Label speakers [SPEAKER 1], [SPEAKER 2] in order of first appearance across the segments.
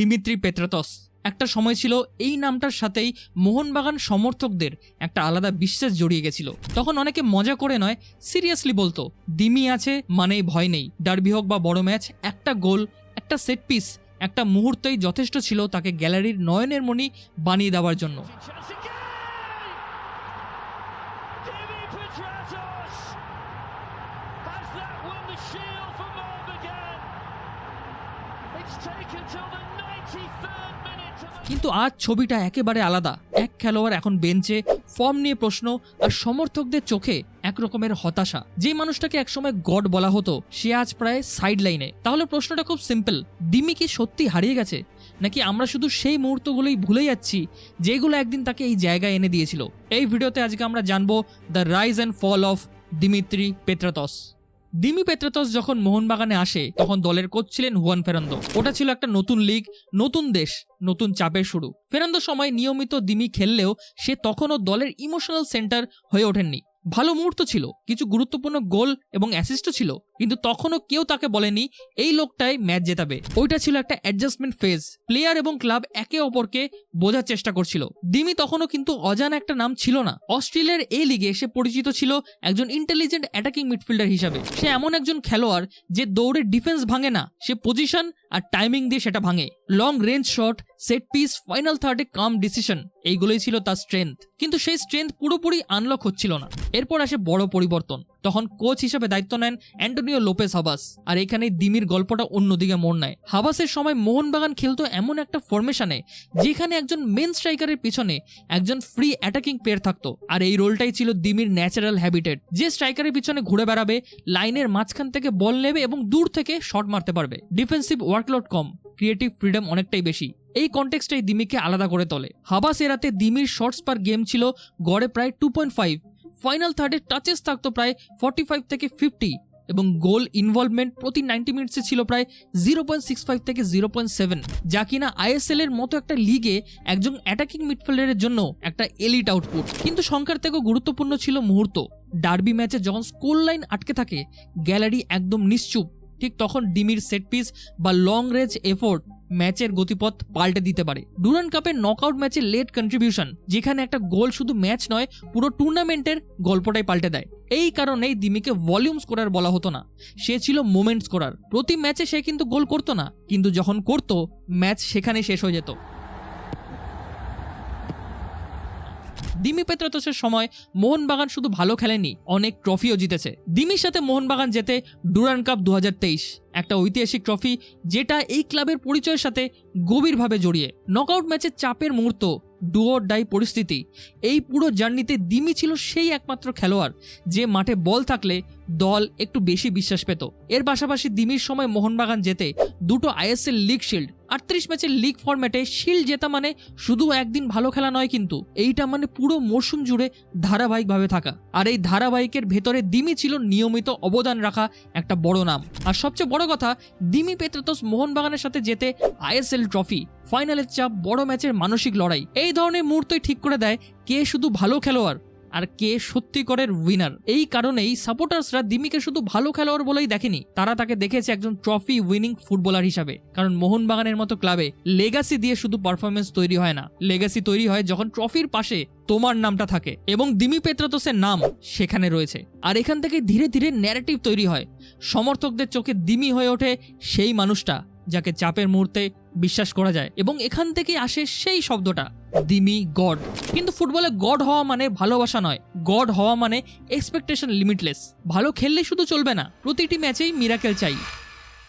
[SPEAKER 1] Dimitri Petratos. একটা সময় ছিল এই নামটার সাথেই মোহনবাগান সমর্থকদের একটা আলাদা বিশ্বাস জড়িয়ে গেছিল। তখন অনেকে মজা করে নয়, সিরিয়াসলি বলতো, দিমি আছে মানেই ভয় নেই। ডার্বি হোক বা বড় ম্যাচ, একটা গোল, একটা সেট পিস, একটা মুহূর্তেই যথেষ্ট ছিল তাকে গ্যালারির নয়নের মণি বানিয়ে দেওয়ার জন্য?
[SPEAKER 2] It's taken till the 93rd minute to the
[SPEAKER 1] কিন্তু আজ ছবিটা একেবারে আলাদা। এক খেলোয়াড় এখন বেঞ্চে, ফর্ম নিয়ে প্রশ্ন আর সমর্থকদের চোখে এক রকমের হতাশা। যে মানুষটাকে একসময় গড বলা হতো, সে আজ প্রায় সাইড লাইনে তাহলে প্রশ্নটা খুব সিম্পল দিমি কি সত্যি হারিয়ে গেছে? নাকি আমরা শুধু সেই মুহূর্তগুলোই ভুলে যাচ্ছি, যেগুলো একদিন তাকে এই জায়গায় এনে দিয়েছিল? এই ভিডিওতে আজকে আমরা জানব the rise and fall of Dimitri Petratos Dimi Petratos যখন মোহনবাগানে আসে, তখন দলের কোচ ছিলেন হুয়ান ফেরান্দো। ওটা ছিল একটা নতুন লিগ, নতুন দেশ, নতুন চাপের শুরু। ফেরান্দোর সময় নিয়মিত দিমি খেললেও সে তখনও দলের ইমোশনাল সেন্টার হয়ে ওঠেননি। ভালো মুহূর্ত ছিল, কিছু গুরুত্বপূর্ণ গোল এবং অ্যাসিস্টও ছিল। কিন্তু তখনও কেউ তাকে বলেনি, এই লোকটাই ম্যাচ জেতাবে। ওইটা ছিল একটা অ্যাডজাস্টমেন্ট ফেজ প্লেয়ার এবং ক্লাব একে অপরকে বোঝার চেষ্টা করছিল। দিমি তখনও কিন্তু অজানা একটা নাম ছিল না। অস্ট্রেলিয়ার এই লিগে সে পরিচিত ছিল একজন ইন্টেলিজেন্ট অ্যাটাকিং মিডফিল্ডার হিসাবে। সে এমন একজন খেলোয়াড় যে দৌড়ে ডিফেন্স ভাঙে না। সে পজিশন আর টাইমিং দিয়ে সেটা ভাঙে। Long range shot set piece final থার্ডে কাম ডিসিশন এইগুলোই ছিল তার স্ট্রেংথ কিন্তু সেই স্ট্রেংথ পুরোপুরি আনলক হচ্ছিল না। এরপর আসে বড় পরিবর্তন। তখন কোচ হিসেবে দায়িত্ব নেন অ্যান্টোনিও লোপেস হাবাস আর এখানে দিমির গল্পটা অন্যদিকে মোড় নেয়। হাবাসের সময় মোহনবাগান খেলতো এমন একটা ফরমেশনে যেখানে একজন মেন স্ট্রাইকারের পিছনে একজন ফ্রি অ্যাটাকিং প্লেয়ার থাকতো। আর এই রোলটাই ছিল দিমির ন্যাচারাল হ্যাবিটেট যে স্ট্রাইকারের পিছনে ঘুরে বেড়াবে, লাইনের মাঝখান থেকে বল নেবে এবং দূর থেকে শট মারতে পারবে। ডিফেন্সিভ ওয়ার্কলোড কম ক্রিয়েটিভ ফ্রিডম অনেকটাই বেশি। এই কন্টেক্সটাই দিমিকে আলাদা করে তোলে। হাবাস এরাতে দিমির শর্টস পার গেম ছিল গড়ে প্রায় টু পয়েন্ট ফাইভ ফাইনাল থার্ডে টাচেস থাকতো প্রায় ফর্টি ফাইভ থেকে ফিফটি এবং গোল ইনভলভমেন্ট প্রতি নাইনটি মিনিটসে ছিল প্রায় জিরো পয়েন্ট সিক্স ফাইভ থেকে জিরো পয়েন্ট সেভেন যা কিনা আইএসএল এর মতো একটা লিগে একজন অ্যাটাকিং মিডফিল্ডারের জন্য একটা এলিট আউটপুট কিন্তু সংখ্যার থেকেও গুরুত্বপূর্ণ ছিল মুহূর্ত। ডার্বি ম্যাচে যখন স্কোর লাইন আটকে থাকে গ্যালারি একদম নিশ্চুপ। ঠিক তখন ডিমির সেট পিস বা লং রেঞ্জ এফোর্ট ম্যাচের গতিপথ পাল্টে দিতে পারে। ডুরান কাপের নক আউট ম্যাচে লেট কন্ট্রিবিউশন যেখানে একটা গোল শুধু ম্যাচ নয়, পুরো টুর্নামেন্টের গল্পটাই পাল্টে দেয়। এই কারণেই দিমিকে ভলিউম স্কোরার বলা হতো না। সে ছিল মোমেন্ট স্কোরার প্রতি ম্যাচে সে কিন্তু গোল করতো না, কিন্তু যখন করতো, ম্যাচ সেখানে শেষ হয়ে যেত। দিমি পেত্রাতসের সময় মোহনবাগান শুধু ভালো খেলেনি, অনেক ট্রফিও জিতেছে। দিমির সাথে মোহনবাগান জেতে ডুরান কাপ দু হাজার তেইশ, একটা ঐতিহাসিক ট্রফি যেটা এই ক্লাবের পরিচয়ের সাথে গভীরভাবে জড়িয়ে। নকআউট ম্যাচের চাপের মুহূর্ত ডুয়োর ডাই পরিস্থিতি, এই পুরো জার্নিতে দিমি ছিল সেই একমাত্র খেলোয়াড় যে মাঠে বল থাকলে দল একটু বেশি বিশ্বাস পেত। এর পাশাপাশি দিমির সময় মোহনবাগান জেতে দুটো আইএসএল লিগ শিল্ড আটত্রিশ ম্যাচের লিগ ফরম্যাটে শিল্ড জেতা মানে শুধু একদিন ভালো খেলা নয় কিন্তু, এইটা মানে পুরো মরশুম জুড়ে ধারাবাহিকভাবে থাকা। আর এই ধারাবাহিকের ভেতরে দিমি ছিল নিয়মিত অবদান রাখা একটা বড় নাম। আর সবচেয়ে বড় কথা, দিমি পেত্রাতস মোহনবাগানের সাথে যেতে আইএসএল ট্রফি ফাইনালের চাপ বড় ম্যাচের মানসিক লড়াই। এই ধরনের মুহূর্তই ঠিক করে দেয় কে শুধু ভালো খেলোয়াড় আর কে সত্যিকরের উইনার এই কারণেই সাপোর্টার্সরা দিমিকে শুধু ভালো খেলোয়াড় বলেই দেখেনি। তারা তাকে দেখেছে একজন ট্রফি উইনিং ফুটবলার হিসাবে। কারণ মোহনবাগানের মতো ক্লাবে লেগাসি দিয়ে শুধু পারফরমেন্স তৈরি হয় না। লেগাসি তৈরি হয় যখন ট্রফির পাশে তোমার নামটা থাকে। এবং দিমি পেত্রাতসের নাম সেখানে রয়েছে। আর এখান থেকে ধীরে ধীরে ন্যারেটিভ তৈরি হয়। সমর্থকদের চোখে দিমি হয়ে ওঠে সেই মানুষটা। যাকে চাপের মুহূর্তে বিশ্বাস করা যায় এবং এখান থেকে আসে সেই শব্দটা, দিমি গড। কিন্তু ফুটবলে গড হওয়া মানে ভালোবাসা নয়। গড হওয়া মানে এক্সপেকটেশন লিমিটলেস ভালো খেললে শুধু চলবে না, প্রতিটি ম্যাচেই মিরাকেল চাই।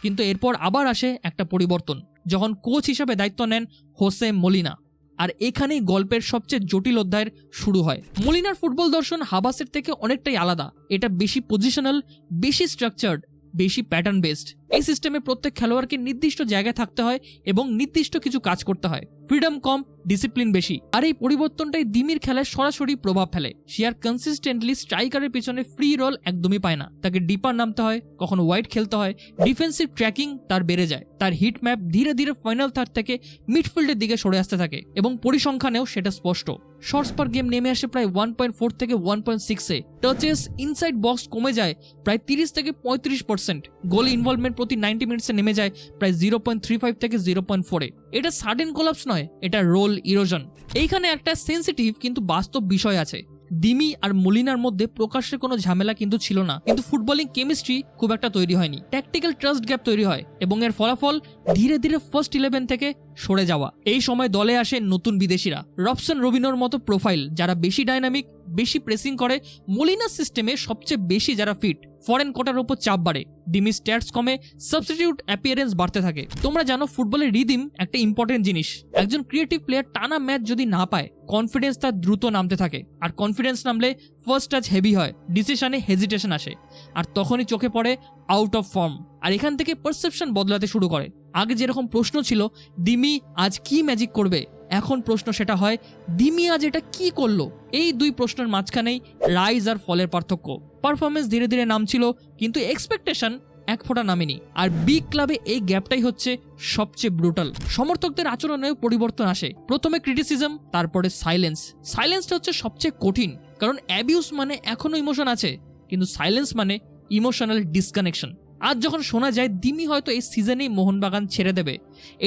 [SPEAKER 1] কিন্তু এরপর আবার আসে একটা পরিবর্তন, যখন কোচ হিসাবে দায়িত্ব নেন হোসে মলিনা। আর এখানেই গল্পের সবচেয়ে জটিল অধ্যায়ের শুরু হয়। মলিনার ফুটবল দর্শন হাবাসের থেকে অনেকটাই আলাদা। এটা বেশি পজিশনাল বেশি স্ট্রাকচার্ড বেশি প্যাটার্ন বেসড এই সিস্টেমে প্রত্যেক খেলোয়াড়কে নির্দিষ্ট জায়গায় থাকতে হয় এবং নির্দিষ্ট কিছু কাজ করতে হয়। ফ্রিডম কম ডিসিপ্লিন বেশি। আর এই পরিবর্তনটাই দিমির খেলায় সরাসরি প্রভাব ফেলে। সে আর কনসিস্টেন্টলি স্ট্রাইকারের পিছনে ফ্রি রোল একদমই পায় না। তাকে ডিপার নামতে হয়, কখনো ওয়াইড খেলতে হয় ডিফেন্সিভ ট্র্যাকিং তার বেড়ে যায়। তার হিট ম্যাপ ধীরে ধীরে ফাইনাল থার্ড থেকে মিডফিল্ডের দিকে সরে আসতে থাকে এবং পরিসংখ্যানেও সেটা স্পষ্ট। শর্টস পার গেম নেমে আসে প্রায় ওয়ান পয়েন্ট ফোর থেকে ওয়ান পয়েন্ট সিক্সে টাচেস ইনসাইড বক্স কমে যায় প্রায় তিরিশ থেকে পঁয়ত্রিশ পার্সেন্ট গোল ইনভলভমেন্ট প্রতি নাইনটি মিনিটসে নেমে যায় প্রায় জিরো পয়েন্ট থ্রি ফাইভ থেকে জিরো পয়েন্ট ফোরে এটা সাডেন কোলাপস নয়, এটা রোল ইরোজন এইখানে একটা সেন্সিটিভ কিন্তু বাস্তব বিষয় আছে। দিমি আর মলিনার মধ্যে প্রকাশ্যে কোনো ঝামেলা কিন্তু ছিল না। কিন্তু ফুটবলিং কেমিস্ট্রি খুব একটা তৈরি হয়নি। ট্যাকটিক্যাল ট্রাস্ট গ্যাপ তৈরি হয় এবং এর ফলাফল ধীরে ধীরে ফার্স্ট ইলেভেন থেকে সরে যাওয়া। এই সময় দলে আসে নতুন বিদেশিরা। রবসন রবিনোর মতো প্রোফাইল যারা বেশি ডাইনামিক বেশি প্রেসিং করে মলিনার সিস্টেমে সবচেয়ে বেশি যারা ফিট ফরেন কোটার ওপর চাপ বাড়ে। ডিমি স্ট্যাটস কমে সাবস্টিটিউট অ্যাপিয়ারেন্স বাড়তে থাকে। তোমরা জানো ফুটবলের রিদিম একটা ইম্পর্টেন্ট জিনিস। একজন ক্রিয়েটিভ প্লেয়ার টানা ম্যাচ যদি না পায় কনফিডেন্স তার দ্রুত নামতে থাকে। আর কনফিডেন্স নামলে ফার্স্ট টাচ হেভি হয় ডিসিশনে হেজিটেশন আসে। আর তখনই চোখে পড়ে আউট অফ ফর্ম আর এখান থেকে পারসেপশন বদলাতে শুরু করে। আগে যেরকম প্রশ্ন ছিল দিমি আজ কি ম্যাজিক করবে? এখন প্রশ্ন সেটা হয় দিমি আজ এটা কি করল? এই দুই প্রশ্নের মাঝখানেই রাইজ আর ফলের পার্থক্য। পারফরমেন্স ধীরে ধীরে নামছিল, কিন্তু এক্সপেকটেশন এক ফোঁটা নামেনি। আর বিগ ক্লাবে এই গ্যাপটাই হচ্ছে সবচেয়ে ব্রুটাল সমর্থকদের আচরণেও পরিবর্তন আসে। প্রথমে ক্রিটিসিজম তারপরে সাইলেন্স সাইলেন্সটা হচ্ছে সবচেয়ে কঠিন, কারণ অ্যাবিউস মানে এখনও ইমোশন আছে, কিন্তু সাইলেন্স মানে ইমোশনাল ডিসকানেকশন আজ যখন শোনা যায়, দিমি হয়তো এই সিজনেই মোহনবাগান ছেড়ে দেবে।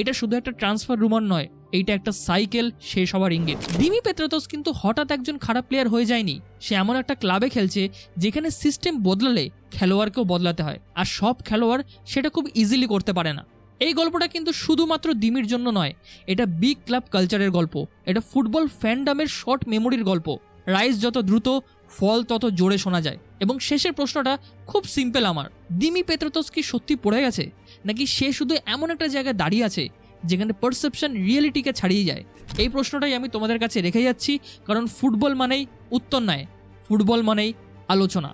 [SPEAKER 1] এটা শুধু একটা ট্রান্সফার রুমার নয় এইটা একটা সাইকেল শেষ হওয়ার ইঙ্গিত। দিমি পেত্রাতোস কিন্তু হঠাৎ একজন খারাপ প্লেয়ার হয়ে যায়নি। সে এমন একটা ক্লাবে খেলছে, যেখানে সিস্টেম বদলালে খেলোয়াড়কেও বদলাতে হয়। আর সব খেলোয়াড় সেটা খুব ইজিলি করতে পারে না। এই গল্পটা কিন্তু শুধুমাত্র দিমির জন্য নয়, এটা বিগ ক্লাব কালচারের গল্প। এটা ফুটবল ফ্যান্ডামের শর্ট মেমোরির গল্প। রাইস যত দ্রুত ফল তত জোরে শোনা যায়। এবং শেষের প্রশ্নটা খুব সিম্পল আমার। দিমি পেত্রতোস কি সত্যি পড়ে গেছে? নাকি সে শুধু এমন একটা জায়গায় দাঁড়িয়ে আছে যেখানে পারসেপশন রিয়েলিটিকে ছাড়িয়ে যায়। এই প্রশ্নটাই আমি তোমাদের কাছে রেখে যাচ্ছি, কারণ ফুটবল মানেই উত্তর নয় ফুটবল মানেই আলোচনা।